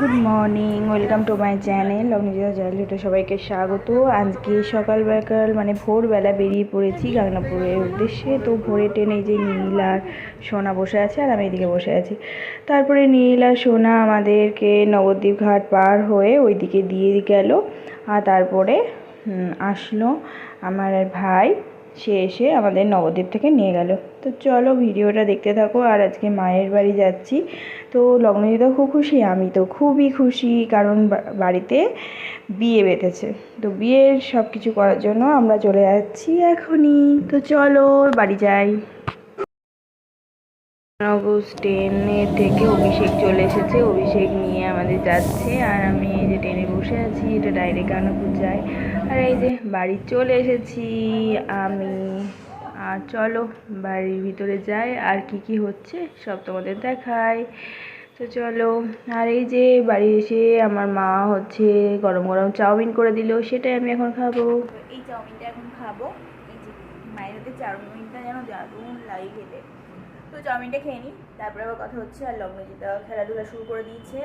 Good morning welcome to my channel Lagnajita চাইল্ডহুডে সবাইকে স্বাগত। আজকে সকাল বিকাল মানে ভোরবেলা বেরিয়ে পড়েছি গাংনাপুরের উদ্দেশ্যে। তো ভোরে ট্রেনে যে নীল আর সোনা বসে আছে আর আমি এদিকে বসে আছি। তারপরে নীল আর সোনা আমাদেরকে নবদ্বীপ ঘাট পার হয়ে ওইদিকে দিয়ে গেল। আর তারপরে আসলো আমার ভাই। সে এসে আমাদের নবদ্বীপ থেকে নিয়ে গেল। তো চলো ভিডিওটা দেখতে থাকো আর আজকে মায়ের বাড়ি যাচ্ছি। তো লগ্নজিতা খুব খুশি, আমি তো খুবই খুশি কারণ বাড়িতে বিয়ে বেঁধেছে। তো বিয়ের সব কিছু করার জন্য আমরা চলে যাচ্ছি এখনই। তো চলো বাড়ি যাই। অগস্ট ট্রেনে থেকে অভিষেক চলে এসেছে। অভিষেক নিয়ে আমাদের যাচ্ছে আর আমি এই যে ট্রেনে বসে আছি, এটা ডাইরেক্ট গানপুর যায় আর এই যে বাড়ি চলে এসেছি আমি। আর চলো বাড়ির ভিতরে যাই, আর কি কি হচ্ছে সব তোমাদের দেখাই। তো চলো, আর এই যে বাড়ি এসে আমার মা হচ্ছে গরম গরম চাউমিন করে দিল, সেটাই আমি এখন খাব। এই চাউমিনটা এখন খাব। এই যে মায়ের চাউমিনটা যেন দারুণ লাগে খেতে। তো চাউমিনটা খেয়ে নিই তারপরে আবার কথা হচ্ছে, আর লগ্নজিতা খেলাধুলা শুরু করে দিয়েছে।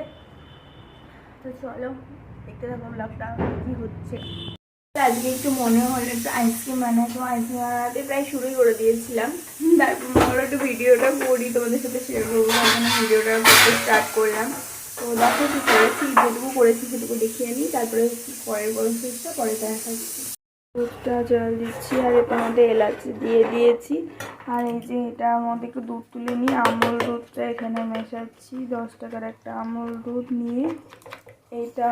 তো চলো, দেখতে থাকো ব্লগটা, কি হচ্ছে। আজকে একটু মনে হলো, একটু আইসক্রিম বানাতো আইসক্রিম বানাতে প্রায় শুরুই করে দিয়েছিলাম। তারপর মনে হলো একটু ভিডিওটা করি, তোমাদের সাথে শেয়ার করব। জন্য ভিডিওটা করতে স্টার্ট করলাম। তো দেখো কি করেছি, যেটুকু করেছি সেটুকু দেখিয়ে নিই তারপরে পরের প্রসেসটা পরে দেখাচ্ছি দুধটা জল দিচ্ছি আর এটার মধ্যে এলাচি দিয়ে দিয়েছি। আর এই যে এটার মধ্যে একটু দুধ তুলে নিয়ে আমুল দুধটা এখানে মেশাচ্ছি। দশ টাকার একটা আমুল দুধ নিয়ে এটা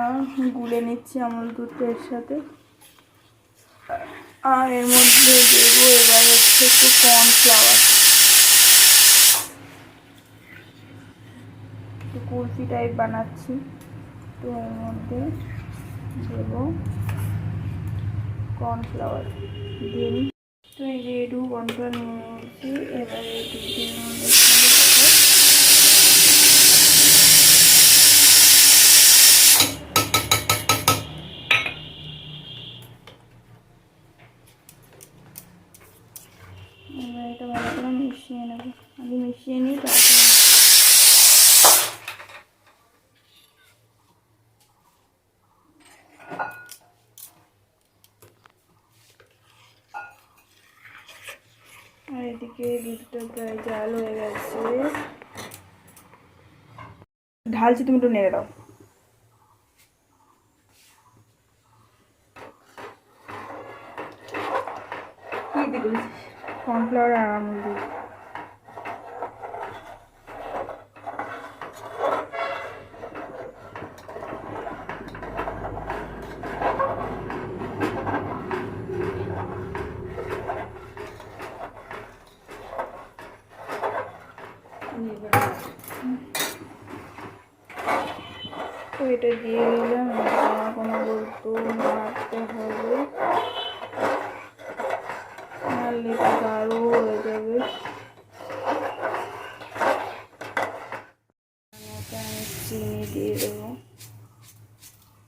গুলে নিচ্ছি আমুল দুধটা এর সাথে। আর এর মধ্যে দেবো এবার হচ্ছে একটু কর্নফ্লাওয়ার একটু কুলফি টাইপ বানাচ্ছি। তো এর মধ্যে দেবো কর্নফ্লাওয়ার দিয়ে নিই তো এই যে একটু কর্নফ্লাওয়ার নিয়ে নিয়েছি, এবারে দুধের মধ্যে এটা ভালো করে মিশিয়ে নেব। আগে মিশিয়ে নিই, তারপরে আর এদিকে দুধটা প্রায় জাল হয়ে গেছে। ঢালছি তুমি একটু নেড়ে দাও। কর্নফ্লাওয়ার আর আমুল দুধ এটা দিয়ে দিলাম কোনো বলতো নাড়তে হবে। নাড়লে এটা হয়ে যাবে। আমি চিনি দিয়ে দেবো।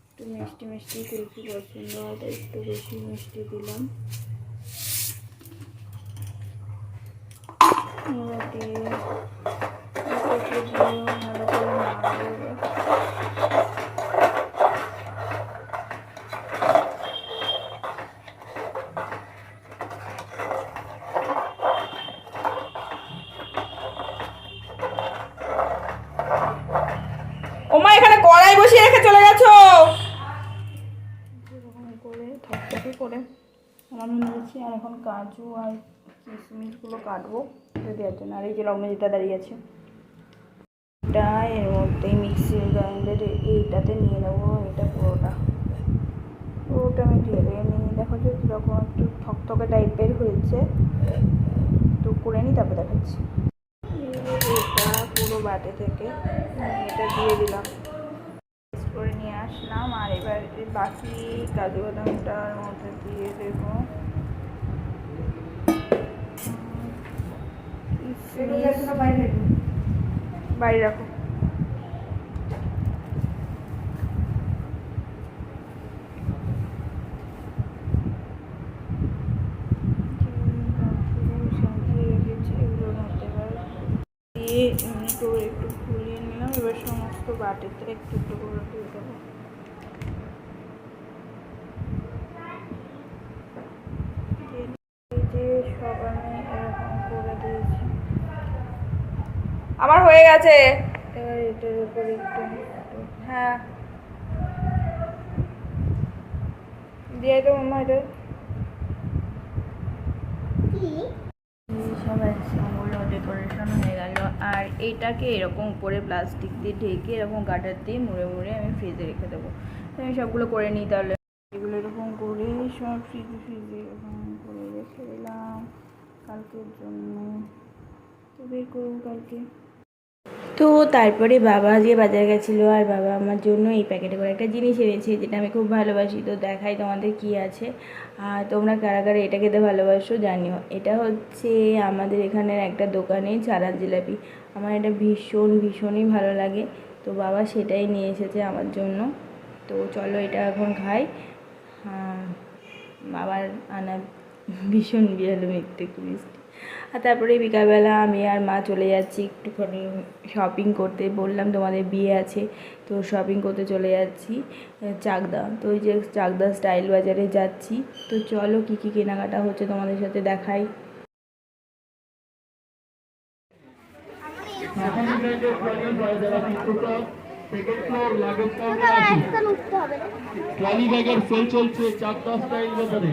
একটু মিষ্টি মিষ্টি কুলফি পছন্দ হয় একটু বেশি মিষ্টি দিলাম। দিয়ে ওমা, এখানে কড়াই বসিয়ে রেখে চলে গেছো? করে থকথকে করে আমার নিয়েছি আর এখন কাজু আর কিশমিশগুলো কাটবো দেওয়ার জন্য আর এই যে লগ্নজিতা দাঁড়িয়ে আছে। এটা এর মধ্যে মিক্সি গ্রাইন্ডার এইটাতে নিয়ে নেব, এটা পুরোটা। পুরোটা আমি ঢেলে নিই দেখো যে কীরকম একটু থকথকে টাইপের হয়েছে। তো করে নিই তারপর দেখাচ্ছি। এটা পুরো বাটে থেকে। এটা দিয়ে দিলাম। করে নিয়ে আসলাম। আর এবার বাকি কাজু বাদামটার মধ্যে দিয়ে দেব। বাইরে রাখো। একটু ফুলিয়ে নিলাম এবার সমস্ত বাটিতে একটু একটু করে দিয়ে দেবো। আমার হয়ে গেছে। এবার এটার উপরে একটু হ্যাঁ। দিয়ে তো মামা এটা। সবাই ডেকোরেশন হয়ে গেল। আর এইটাকে এরকম উপরে প্লাস্টিক দিয়ে ঢেকে এরকম গাটার দিয়ে মুড়ে মুড়ে আমি ফ্রিজে রেখে দেবো। আমি সবগুলো করে নিই তাহলে। এগুলো এরকম করে সব ফ্রিজে ফ্রিজে এরকম করে রেখে দিলাম। কালকের জন্য। তো বের করব কালকে। তো তারপরে বাবা যে বাজার গেছিল আর বাবা আমার জন্য এই প্যাকেটে করে একটা জিনিস এনেছে যেটা আমি খুব ভালোবাসি। তো দেখাই তোমাদের কি আছে। আর তোমরা কারা কারা এটা খেতে ভালোবাসো জানিও। এটা হচ্ছে আমাদের এখানের একটা দোকানে চারার জিলাপি। আমার এটা ভীষণ ভীষণই ভালো লাগে। তো বাবা সেটাই নিয়ে এসেছে আমার জন্য। তো চলো এটা এখন খাই। হ্যাঁ, বাবার আনা ভীষণ বিয়ালো একটু মিষ্টি আর তারপরে বিকালবেলা আমি আর মা চলে যাচ্ছি একটুখানি শপিং করতে। বললাম তোমাদের বিয়ে আছে তো শপিং করতে চলে যাচ্ছি চাকদা। তো ওই যে চাকদা স্টাইল বাজারে যাচ্ছি। তো চলো কী কী কেনাকাটা হচ্ছে তোমাদের সাথে দেখাই। ট্রলি ব্যাগের সেল চলছে চারটা স্টাইল বাজারে।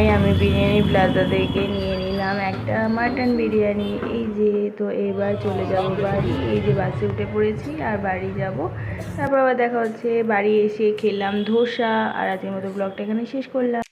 সময় আমি বিরিয়ানি প্লাজা থেকে নিয়ে নিলাম একটা মাটন বিরিয়ানি। এই যে, তো এবার চলে যাব বাড়ি। এই যে বাসে উঠে পড়েছি আর বাড়ি যাব। তারপর আবার দেখা হচ্ছে, বাড়ি এসে খেলাম ধোসা আর আজকের মতো ব্লগটা এখানে শেষ করলাম।